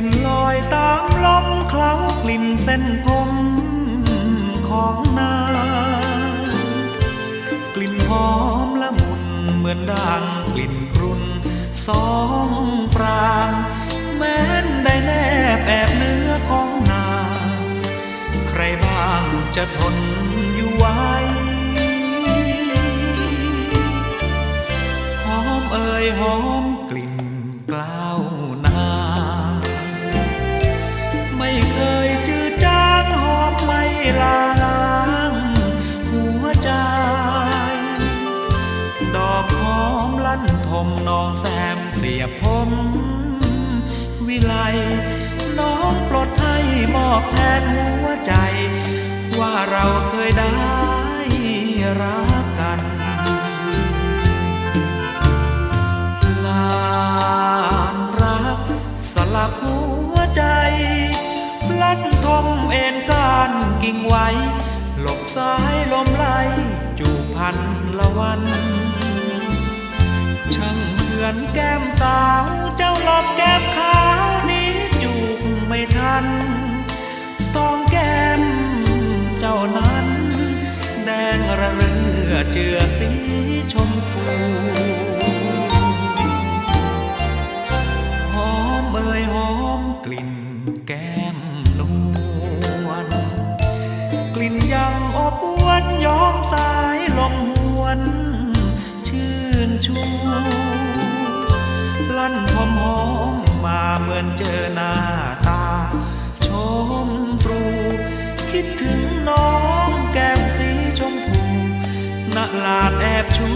่มลอยตามลมเคล้ากลิ่นเส้นผมของนางกลิ่นหอมละมุนเหมือนดังกลิ่นกรุ่นสองปรางแม้นได้แนบแอบเนื้อของนางใครบ้างจะทนอยู่ไหวหอมเอ่ยหอมกลิ่น แซมเสียผม วิไลน้องปลดให้มอบแทนหัวใจ ว่าเราเคยได้รักกันลานรักสลักหัวใจพลัดทมเอ็นกานกิ่งไว้ หลบซ้ายลมไหลจูบพันละวัน อนแก้มสาวเจ้าหลบแก้มขาวนี้จูบไม่ทันสองแก้มเจ้านั้น แดงระเรือเจือสีชมพูหอมเอ่ยหอมกลิ่นแก้มั่นหอมหอมมาเหมือนเจอหน้าตา ชมตรู คิดถึงน้องแก้มสีชมพูณลานแอบชู